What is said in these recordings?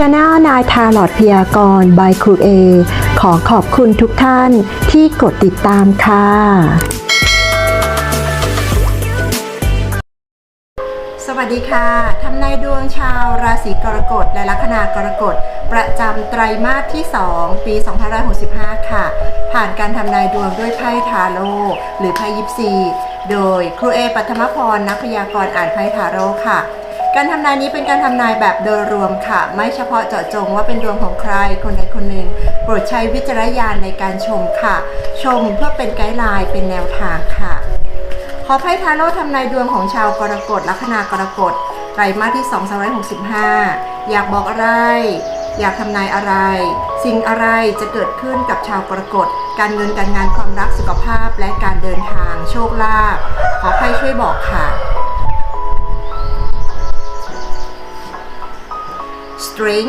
Channel นายทาลอดพยากรณ์บายครูเอขอขอบคุณทุกท่านที่กดติดตามค่ะ สวัสดีค่ะทำนายดวงชาวราศีกรกฎและลัคนากรกฎ ประจำไตรมาสที่ 2 ปี 2565 ค่ะ ผ่านการทำนายดวงด้วยไพ่ทาโร่หรือไพ่ยิปซี โดยครูเอปัทมพรนักพยากรณ์อ่านไพ่ทาโร่ค่ะ การทำนายนี้เป็นการทำนายแบบโดยรวมค่ะ ไม่เฉพาะเจาะจงว่าเป็นดวงของใครคนใดคนหนึ่ง โปรดใช้วิจารณญาณในการชมค่ะ ชมเพื่อเป็นไกด์ไลน์เป็นแนวทางค่ะ ขอไพ่ทาโร่ทำนายดวงของชาวกรกฎลัคนากรกฎไตรมาสที่2 265 อยากบอกอะไร อยากทำนายอะไร สิ่งอะไรจะเกิดขึ้นกับชาวกรกฎการเงินการงานความรักสุขภาพและการเดินทางโชคลาภขอไพ่ช่วยบอกค่ะ string.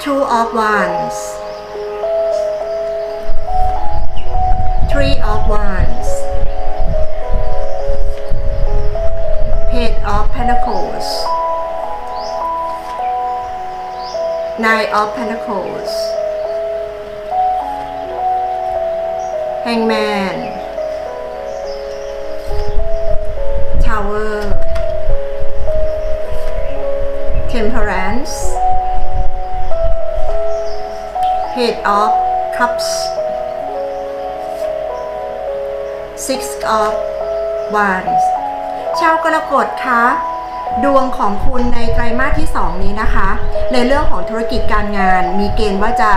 Two of wands. Three of wands. Page of pentacles. Nine of pentacles. Hangman temperance page of cups six of wands ชาวกรกฎคะดวงของคุณในไตรมาสที่ 2 นี้นะคะ ในเรื่องของธุรกิจการงานมีเกณฑ์ว่าจะ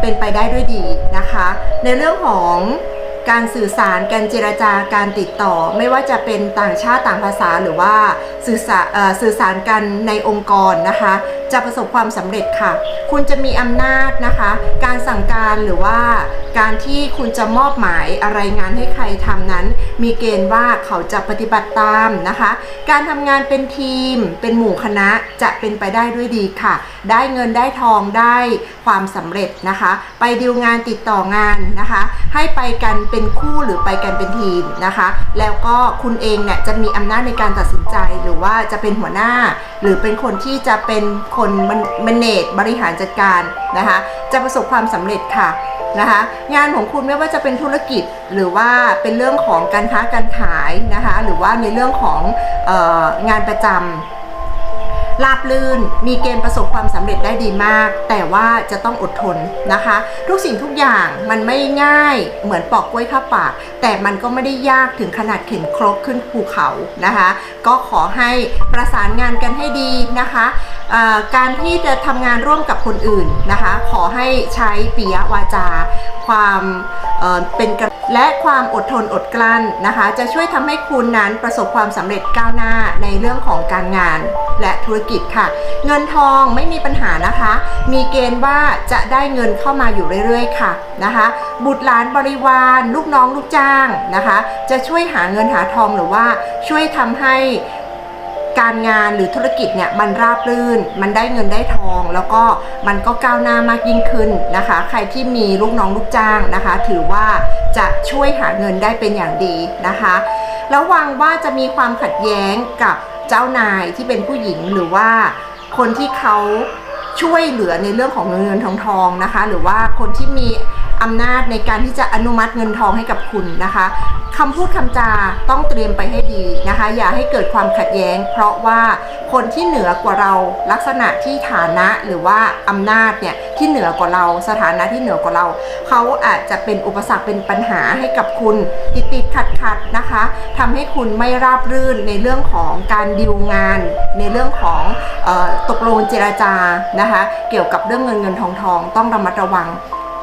เป็นไปได้ด้วยดีนะคะ ในเรื่องของ การสื่อสารการเจรจาการติดต่อ ไม่ว่าจะเป็นต่างชาติต่างภาษาหรือว่าสื่อสารสื่อสารกันในองค์กรนะคะ จะประสบความสำเร็จค่ะ คุณจะมีอำนาจนะคะ การสั่งการหรือว่าการที่คุณจะมอบหมายอะไรงานให้ใครทำนั้น มีเกณฑ์ว่าเขาจะปฏิบัติตามนะคะ การทำงานเป็นทีม เป็นหมู่คณะจะเป็นไปได้ด้วยดีค่ะ ได้เงินได้ทองได้ความสำเร็จนะคะ ไปดีลงานติดต่องานนะคะ ให้ไปกันเป็นคู่หรือไปกันเป็นทีมนะคะ แล้วก็คุณเองเนี่ยจะมีอำนาจในการตัดสินใจหรือว่าจะเป็นหัวหน้า หรือเป็นคนที่จะเป็นคนมันเนจบริหารจัดการนะคะ จะประสบความสำเร็จค่ะนะคะงานของคุณไม่ว่าจะเป็นธุรกิจหรือว่าเป็นเรื่องของการค้าการขายนะคะหรือว่าในเรื่องของอองานประจำราบลื่นมีเกณฑ์ประสบความสำเร็จได้ดีมาก แต่ว่าจะต้องอดทนนะคะ ทุกสิ่งทุกอย่างมันไม่ง่ายเหมือนปอกกล้วยข้าปาก แต่มันก็ไม่ได้ยากถึงขนาดเข็นครกขึ้นภูเขานะคะ ก็ขอให้ประสานงานกันให้ดีนะคะ การที่จะทำงานร่วมกับคนอื่นนะคะ ขอให้ใช้ปิยวาจา ความเเป็นกระและความอดทนอดกลั้นนะคะ จะช่วยทำให้คุณนั้นประสบความสำเร็จก้าวหน้าในเรื่องของการงานและธุรกิจค่ะ เงินทองไม่มีปัญหานะคะ มีเกณฑ์ว่าจะได้เงินเข้ามาอยู่เรื่อยๆ ค่ะนะคะ บุตรหลานบริวาร ลูกน้องลูกจ้างนะคะ จะช่วยหาเงินหาทองหรือว่าช่วยทำให้ การงานหรือธุรกิจเนี่ยมันราบรื่น มันได้เงินได้ทอง แล้วก็มันก็ก้าวหน้ามากยิ่งขึ้นนะคะ ใครที่มีลูกน้องลูกจ้างนะคะ ถือว่าจะช่วยหาเงินได้เป็นอย่างดีนะคะระวังว่าจะมีความขัดแย้งกับเจ้านายที่เป็นผู้หญิงหรือว่าคนที่เขาช่วยเหลือในเรื่องของเงินเงินทองทองนะคะ หรือว่าคนที่มี อำนาจในการที่จะอนุมัติเงินทองให้กับคุณนะคะคำพูดคำจาต้องเตรียมไปให้ดีนะคะ อย่าให้เกิดความขัดแย้ง เพราะว่าคนที่เหนือกว่าเราลักษณะที่ฐานะหรือว่าอำนาจเนี่ยที่เหนือกว่าเราสถานะที่เหนือกว่าเรา เขาอาจจะเป็นอุปสรรคเป็นปัญหาให้กับคุณติดติดขัดขัดนะคะทำให้คุณไม่ราบรื่นในเรื่องของการดิวงาน ในเรื่องของออตกลงเจรจานะคะ เกี่ยวกับเรื่องเงินเงินทองทองต้องระมัดระวัง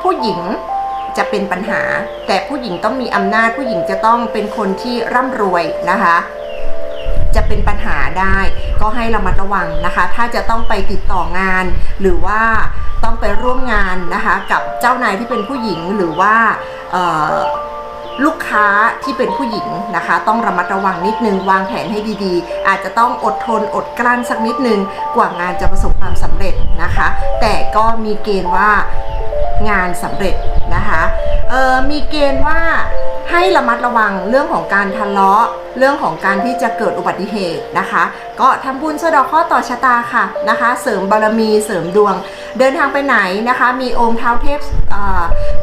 ผู้หญิงจะเป็นปัญหา แต่ผู้หญิงต้องมีอำนาจ ผู้หญิงจะต้องเป็นคนที่ร่ำรวยนะคะ จะเป็นปัญหาได้ก็ให้ระมัดระวังนะคะ ถ้าจะต้องไปติดต่องาน หรือว่าต้องไปร่วมงานนะคะ กับเจ้านายที่เป็นผู้หญิงหรือว่าลูกค้าที่เป็นผู้หญิงนะคะ ต้องระมัดระวังนิดนึงวางแผนให้ดีๆ อาจจะต้องอดทนอดกลั้นสักนิดนึงกว่างานจะประสบความสำเร็จนะคะ แต่ก็มีเกณฑ์ว่า งานสำเร็จนะคะมีเกณฑ์ว่า ให้ระมัดระวังเรื่องของการทะเลาะ เรื่องของการที่จะเกิดอุบัติเหตุนะคะ ก็ทำบุญสะดอกข้อต่อชะตาค่ะนะคะ เสริมบารมีเสริมดวง เดินทางไปไหนนะคะ มีองค์เท้าเทพ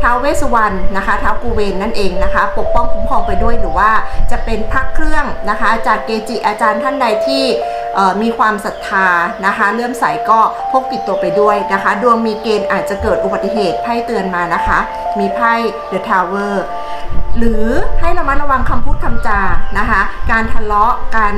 เท้าเวสุวรรณนะคะเท้ากูเวนนั่นเองนะคะ ปกป้องคุ้มครองไปด้วยหรือว่าจะเป็นพระเครื่องนะคะ จากเกจิอาจารย์ท่านใดที่มีความศรัทธานะคะเลื่อมใสก็พกติดตัวไปด้วยนะคะ ดวงมีเกณฑ์อาจจะเกิดอุบัติเหตุไพ่เตือนมานะคะ มีไพ่ The Tower หรือให้ระมัดระวังคำพูดคำจานะคะ การทะเลาะการ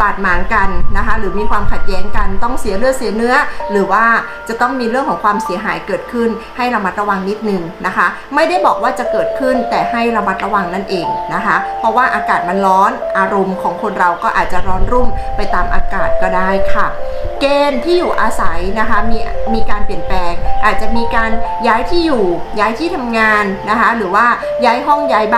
บาดหมางกันนะคะ หรือมีความขัดแย้งกันต้องเสียเลือดเสียเนื้อ หรือว่าจะต้องมีเรื่องของความเสียหายเกิดขึ้น ให้ระมัดระวังนิดนึงนะคะ ไม่ได้บอกว่าจะเกิดขึ้นแต่ให้ระมัดระวังนั่นเองนะคะ เพราะว่าอากาศมันร้อนอารมณ์ของคนเราก็อาจจะร้อนรุ่มไปตามอากาศก็ได้ค่ะ เกณฑ์ที่อยู่อาศัยนะคะมีมีการเปลี่ยนแปลง อาจจะมีการย้ายที่อยู่ย้ายที่ทำงานนะคะ หรือว่าย้ายห้องย้ายบ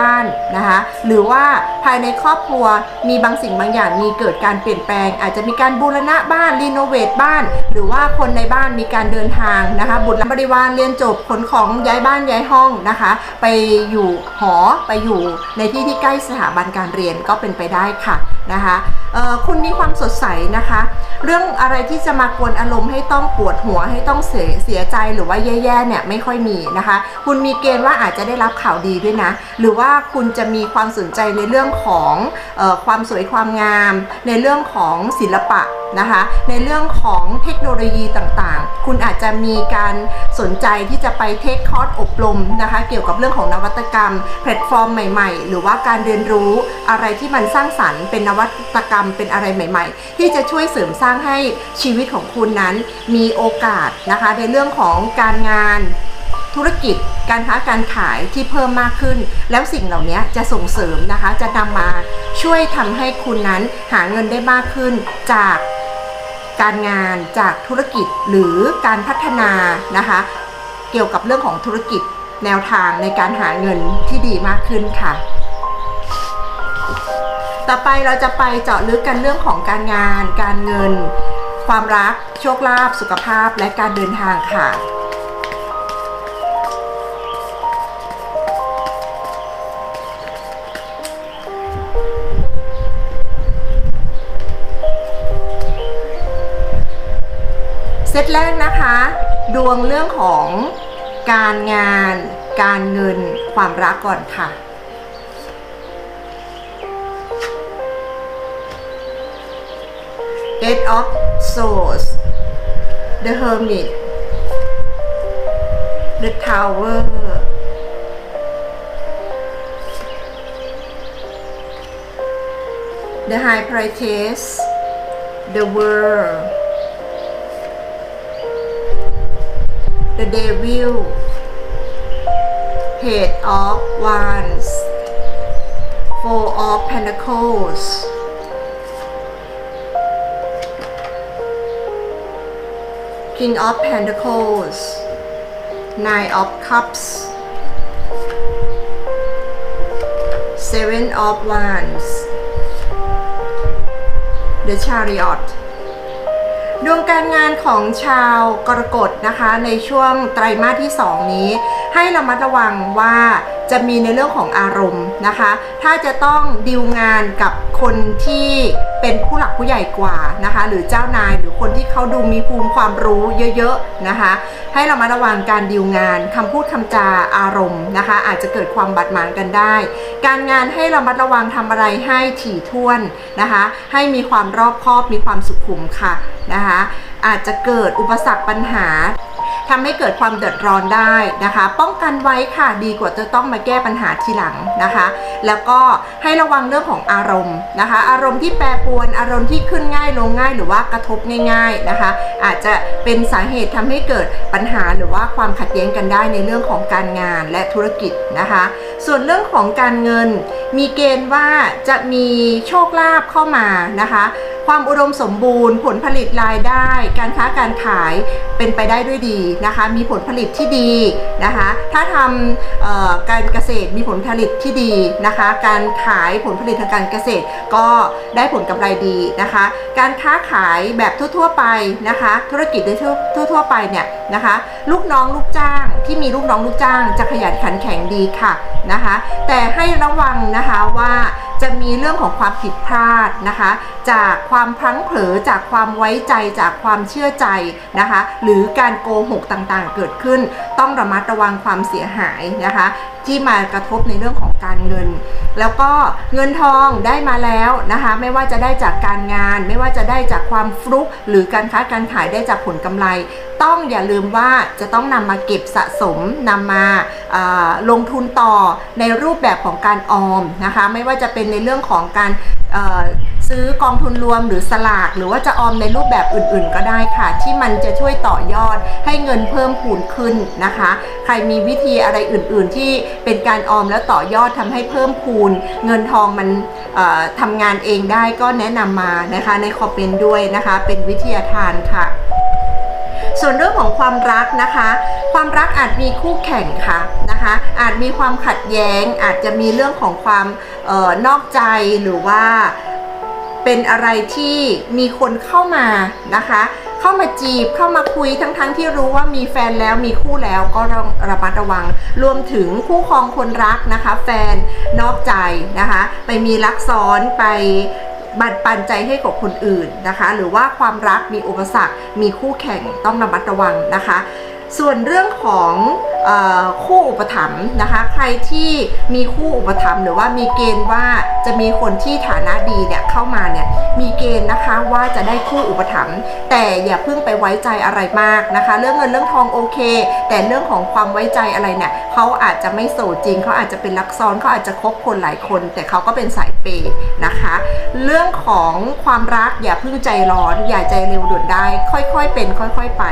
้านนะคะหรือว่าภายในครอบครัวมีบางสิ่งบางอย่างมีเกิดการเปลี่ยนแปลง อาจจะมีการบูรณะบ้านรีโนเวทบ้าน หรือว่าคนในบ้านมีการเดินทางนะคะบุตรบริวารเรียนจบขนของย้ายบ้านย้ายห้องนะคะ ไปอยู่หอไปอยู่ในที่ที่ใกล้สถาบันการเรียนก็เป็นไปได้ค่ะนะคะคุณมีความสดใสนะคะ เรื่องอะไรที่จะมากวนอารมณ์ให้ต้องปวดหัวให้ต้องเสียเสียใจหรือว่าแย่ๆเนี่ยไม่ค่อยมีนะคะ คุณมีเกณฑ์ว่าอาจจะได้รับข่าวดีด้วยนะ หรือว่าาคุณจะมีความสนใจในเรื่องของออความสวยความงาม ในเรื่องของศิลปะนะคะ ในเรื่องของเทคโนโลยีต่างๆ คุณอาจจะมีการสนใจที่จะไปเทคคอร์สอบรมนะคะ เกี่ยวกับเรื่องของนวัตกรรม แพลตฟอร์มใหม่ ๆ หรือว่าการเรียนรู้อะไรที่มันสร้างสรรค์เป็นนวัตกรรมเป็นอะไรใหม่ ๆ ที่จะช่วยเสริมสร้างให้ชีวิตของคุณนั้น มีโอกาสนะคะในเรื่องของการงาน ธุรกิจการค้าการขายที่เพิ่มมากขึ้น แล้วสิ่งเหล่านี้จะส่งเสริมนะคะ จะนำมาช่วยทำให้คุณนั้นหาเงินได้มากขึ้นจากการงานจากธุรกิจหรือการพัฒนานะคะ เกี่ยวกับเรื่องของธุรกิจแนวทางในการหาเงินที่ดีมากขึ้นค่ะ ต่อไปเราจะไปเจาะลึกกันเรื่องของการงาน การเงิน ความรัก โชคลาภสุขภาพและการเดินทางค่ะ เซตแรกนะคะ ดวงเรื่องของการงาน การเงินความรักก่อนค่ะเดดออฟโซลส์ The Hermit The Tower เดอะไฮ h Priestess The World The Devil Page of Wands Four of Pentacles. King of Pentacles Nine of Cups Seven of Wands The Chariot ดวงการงานของชาวกรกฎนะคะ ในช่วงไตรมาสที่ 2 นี้ ให้ระมัดระวังว่าจะมีในเรื่องของอารมณ์นะคะ ถ้าจะต้องดีลงานกับคนที่ เป็นผู้หลักผู้ใหญ่กว่านะคะ หรือเจ้านายหรือคนที่เขาดูมีภูมิความรู้เยอะๆนะคะ ให้เรามาระวังการดีลงานคำพูดคำจาอารมณ์นะคะ อาจจะเกิดความบาดหมางกันได้ การงานให้เรามาระวังทำอะไรให้ถี่ถ้วนนะคะ ให้มีความรอบคอบมีความสุขุมค่ะนะคะ อาจจะเกิดอุปสรรคปัญหา ทำให้เกิดความเดือดร้อนได้นะคะ ป้องกันไว้ค่ะดีกว่าจะต้องมาแก้ปัญหาทีหลังนะคะ แล้วก็ให้ระวังเรื่องของอารมณ์นะคะ อารมณ์ที่แปรปรวนอารมณ์ที่ขึ้นง่ายลงง่ายหรือว่ากระทบง่าย ๆนะคะ อาจจะเป็นสาเหตุทำให้เกิดปัญหาหรือว่าความขัดแย้งกันได้ในเรื่องของการงานและธุรกิจนะคะ ส่วนเรื่องของการเงินมีเกณฑ์ว่าจะมีโชคลาภเข้ามานะคะความอุดมสมบูรณ์ ผลผลิตรายได้ การค้าการขายเป็นไปได้ด้วยดีนะคะ มีผลผลิตที่ดีนะคะ ถ้าทำการเกษตรมีผลผลิตที่ดีนะคะ การขายผลผลิตทางการเกษตรก็ได้ผลกำไรดีนะคะ การค้าขายแบบทั่ว ๆ ไปนะคะ ธุรกิจโดยทั่ว ๆ ไปเนี่ยนะคะ ลูกน้องลูกจ้างที่มีลูกน้องลูกจ้างจะขยันขันแข็งดีค่ะนะคะ แต่ให้ระวังนะคะว่า จะมีเรื่องของความผิดพลาดนะคะ จากความพลั้งเผลอจากความไว้ใจจากความเชื่อใจนะคะ หรือการโกหกต่างๆ เกิดขึ้น ต้องระมัดระวังความเสียหายนะคะ ที่มากระทบในเรื่องของการเงิน แล้วก็เงินทองได้มาแล้วนะคะ ไม่ว่าจะได้จากการงาน ไม่ว่าจะได้จากความฟลุก หรือการค้าการขายได้จากผลกำไร ต้องอย่าลืมว่าจะต้องนำมาเก็บสะสมนำมาาลงทุนต่อในรูปแบบของการออมนะคะ ไม่ว่าจะเป็นในเรื่องของการซื้อกองทุนรวมหรือสลาก หรือว่าจะออมในรูปแบบอื่นๆ ก็ได้ค่ะ ที่มันจะช่วยต่อยอดให้เงินเพิ่มพูนขึ้นนะคะ ใครมีวิธีอะไรอื่นๆ ที่เป็นการออมแล้วต่อยอดทำให้เพิ่มพูน เงินทองมันเอ่อทำงานเองได้ก็แนะนำมานะคะในคอมเมนต์ด้วยนะคะ เป็นวิทยาทานค่ะ ส่วนเรื่องของความรักนะคะ ความรักอาจมีคู่แข่งค่ะนะคะ อาจมีความขัดแย้ง อาจจะมีเรื่องของความออนอกใจหรือว่าเป็นอะไรที่มีคนเข้ามานะคะ เข้ามาจีบเข้ามาคุยทั้งๆทที่รู้ว่ามีแฟนแล้วมีคู่แล้วก็ต้องระมัดระวัง รวมถึงคู่ครองคนรักนะคะ แฟนนอกใจนะคะ ไปมีรักซ้อนไป บันปันใจให้กับคนอื่นนะคะ หรือว่าความรักมีอุปสรรค มีคู่แข่งต้องระมัดระวังนะคะ ส่วนเรื่องของออคู่อุปถัมภ์นะคะ ใครที่มีคู่อุปถัมภ์หรือว่ามีเกณฑ์ว่าจะมีคนที่ฐานะดีเนี่ยเข้ามาเนี่ยมีเกณฑ์นะคะว่าจะได้คู่อุปถัมภ์แต่อย่าเพิ่งไปไว้ใจอะไรมากนะคะ เรื่องเงินเรื่องทองโอเค แต่เรื่องของความไว้ใจอะไรเนี่ยเขาอาจจะไม่โสดจริงเขาอาจจะเป็นลักซ้อนเขาอาจจะคบคนหลายคน แต่เขาก็เป็นสาย ปย์นะคะ เรื่องของความรักอย่าเพิ่งใจร้อน อย่าใจเร็วด่วนได้ ค่อยๆเป็น ค่อยๆไป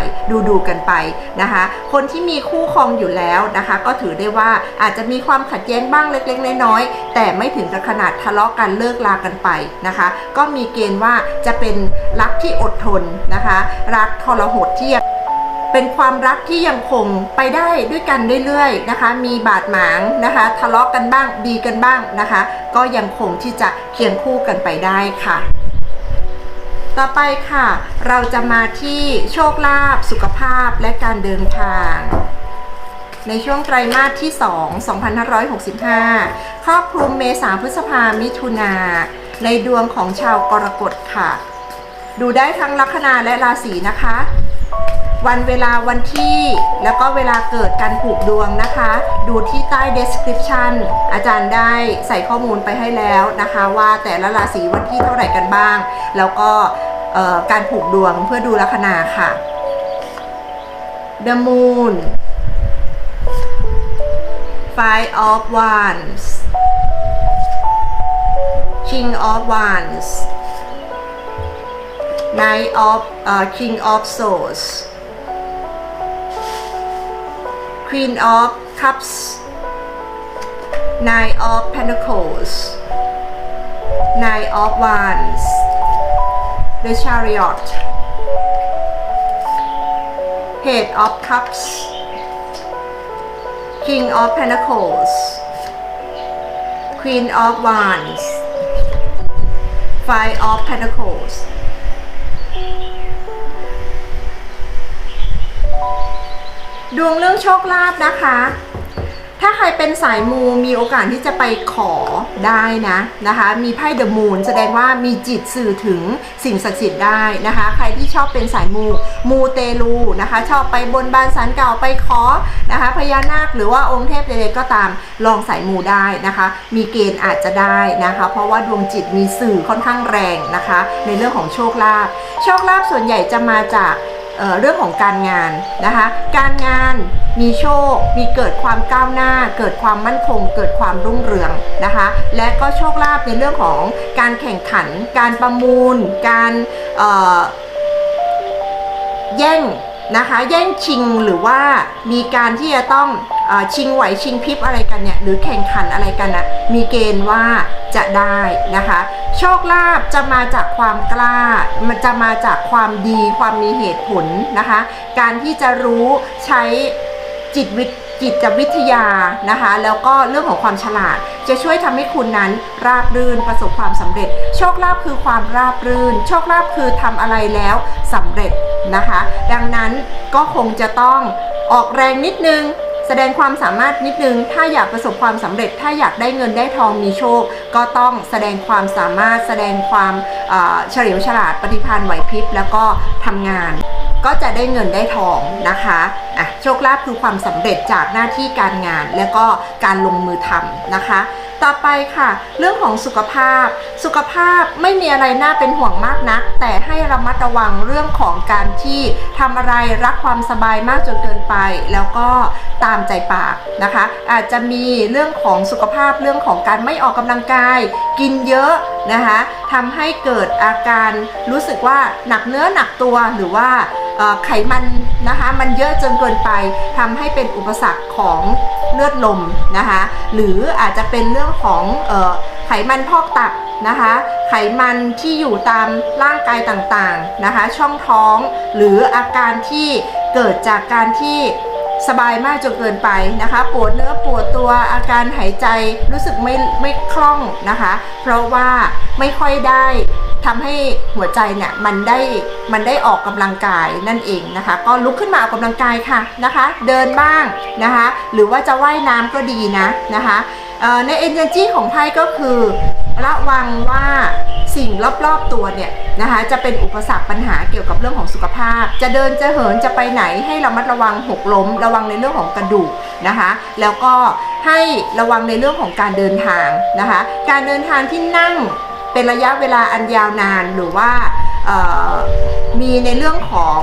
ดูๆกันไปนะคะ คนที่มีคู่ครองอยู่แล้วนะคะ ก็ถือได้ว่าอาจจะมีความขัดแย้งบ้างเล็กๆน้อยๆแต่ไม่ถึงกับขนาดทะเลาะกันเลิกลากันไปนะคะ ก็มีเกณฑ์ว่าจะเป็นรักที่อดทนนะคะ รักทรหดที่ยัง เป็นความรักที่ยังคงไปได้ด้วยกันเรื่อยๆนะคะ มีบาดหมางนะคะ ทะเลาะกันบ้างดีกันบ้างนะคะ ก็ยังคงที่จะเคียงคู่กันไปได้ค่ะ ต่อไปค่ะ เราจะมาที่โชคลาภสุขภาพและการเดินทางในช่วงไตรมาสที่ 2 2565 ครอบคลุมเมษาพฤษภามิถุนา ในดวงของชาวกรกฎค่ะ ดูได้ทั้งลัคนาและราศีนะคะ วันเวลาวันที่ แล้วก็เวลาเกิดการผูกดวงนะคะ ดูที่ใต้ description อาจารย์ได้ใส่ข้อมูลไปให้แล้วนะคะ ว่าแต่ละราศีวันที่เท่าไหร่กันบ้าง แล้วก็การผูกดวงเพื่อดูลัคนาค่ะ The Moon Five of Wands King of Wands Knight of uh, King of Swords Queen of Cups Nine of Pentacles Nine of Wands The Chariot Head of Cups King of Pentacles Queen of Wands Five of Pentacles ดวงเรื่องโชคลาภนะคะ ถ้าใครเป็นสายมูมีโอกาสที่จะไปขอได้นะนะคะ มีไพ่เดอะมูนแสดงว่ามีจิตสื่อถึงสิ่งศักดิ์สิทธิ์ได้นะคะ ใครที่ชอบเป็นสายมูมูเตลูนะคะ ชอบไปบนบานสารเก่าไปขอนะคะ พญานาคหรือว่าองค์เทพใดๆก็ตามลองสายมูได้นะคะ มีเกณฑ์อาจจะได้นะคะ เพราะว่าดวงจิตมีสื่อค่อนข้างแรงนะคะ ในเรื่องของโชคลาภโชคลาภส่วนใหญ่จะมาจาก เเรื่องของการงานนะคะ การงานมีโชค มีเกิดความก้าวหน้า เกิดความมั่นคง เกิดความรุ่งเรืองนะคะ และก็โชคลาภในเรื่องของการแข่งขัน การประมูล การเอ่อแย่ง นะคะ แย่งชิงหรือว่ามีการที่จะต้องอชิงไหวชิงพริบอะไรกันเนี่ยหรือแข่งขันอะไรกันนะมีเกณฑ์ว่าจะได้นะคะ โชคลาภจะมาจากความกล้า มันจะมาจากความดีความมีเหตุผลนะคะ การที่จะรู้ใช้จิตวิทย จิตวิทยานะคะ แล้วก็เรื่องของความฉลาด จะช่วยทำให้คุณนั้นราบรื่นประสบความสำเร็จ โชคลาภคือความราบรื่น โชคลาภคือทำอะไรแล้วสำเร็จนะคะ ดังนั้นก็คงจะต้องออกแรงนิดนึงแสดงความสามารถนิดนึง ถ้าอยากประสบความสำเร็จ ถ้าอยากได้เงินได้ทองมีโชค ก็ต้องแสดงความสามารถ แสดงความเฉลียวฉลาดปฏิภาณไหวพริบ แล้วก็ทำงาน ก็จะได้เงินได้ทองนะคะอะโชคลาภคือความสำเร็จจากหน้าที่การงาน และก็การลงมือทำนะคะ ต่อไปค่ะ เรื่องของสุขภาพ สุขภาพไม่มีอะไรน่าเป็นห่วงมากนัก แต่ให้ระมัดระวังเรื่องของการที่ทำอะไรรักความสบายมากจนเกินไป แล้วก็ตามใจปากนะคะ อาจจะมีเรื่องของสุขภาพเรื่องของการไม่ออกกำลังกาย กินเยอะนะคะทำให้เกิดอาการรู้สึกว่าหนักเนื้อหนักตัวหรือว่าไขมันนะคะมันเยอะจนเกินไปทำให้เป็นอุปสรรคของเลือดลมนะคะหรืออาจจะเป็นเรื่องของออไขมันพอกตับนะคะไขมันที่อยู่ตามร่างกายต่างๆนะคะช่องท้องหรืออาการที่เกิดจากการที่ สบายมากจนเกินไปนะคะ ปวดเนื้อปวดตัวอาการหายใจรู้สึกไม่ไม่คล่องนะคะ เพราะว่าไม่ค่อยได้ทำให้หัวใจเนี่ยมันได้มันได้ออกกำลังกายนั่นเองนะคะ ก็ลุกขึ้นมาออกกำลังกายค่ะนะคะ เดินบ้างนะคะ หรือว่าจะว่ายน้ำก็ดีนะนะคะเอ่อใน energy ของไพ่ก็คือระวังว่า สิ่งรอบๆตัวเนี่ยนะคะจะเป็นอุปสรรคปัญหาเกี่ยวกับเรื่องของสุขภาพ จะเดินจะเหินจะไปไหนให้ระมัดระวังหกล้ม ระวังในเรื่องของกระดูกนะคะ แล้วก็ให้ระวังในเรื่องของการเดินทางนะคะ การเดินทางที่นั่งเป็นระยะเวลาอันยาวนานหรือว่ามีในเรื่องของ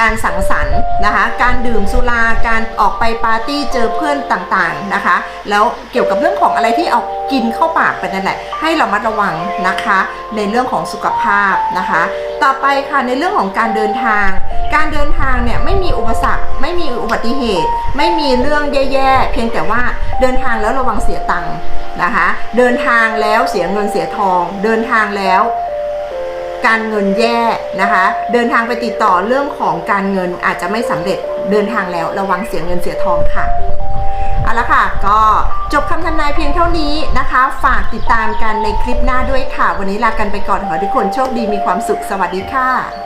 การสังสรรค์นะคะ การดื่มสุรา การออกไปปาร์ตี้เจอเพื่อนต่างๆนะคะ แล้วเกี่ยวกับเรื่องของอะไรที่เอากินเข้าปากไปนั่นแหละ ให้เรามัดระวังนะคะ ในเรื่องของสุขภาพนะคะ ต่อไปค่ะในเรื่องของการเดินทาง การเดินทางเนี่ยไม่มีอุปสรรค ไม่มีอุบัติเหตุ ไม่มีเรื่องแย่ๆ เพียงแต่ว่าเดินทางแล้วระวังเสียตังค์นะคะ เดินทางแล้วเสียเงินเสียทอง เดินทางแล้ว การเงินแย่นะคะ เดินทางไปติดต่อเรื่องของการเงินอาจจะไม่สำเร็จเดินทางแล้วระวังเสียเงินเสียทองค่ะเอาละค่ะ ก็จบคำทำนายเพียงเท่านี้นะคะ ฝากติดตามกันในคลิปหน้าด้วยค่ะ วันนี้ลากันไปก่อนขอทุกคนโชคดีมีความสุขสวัสดีค่ะ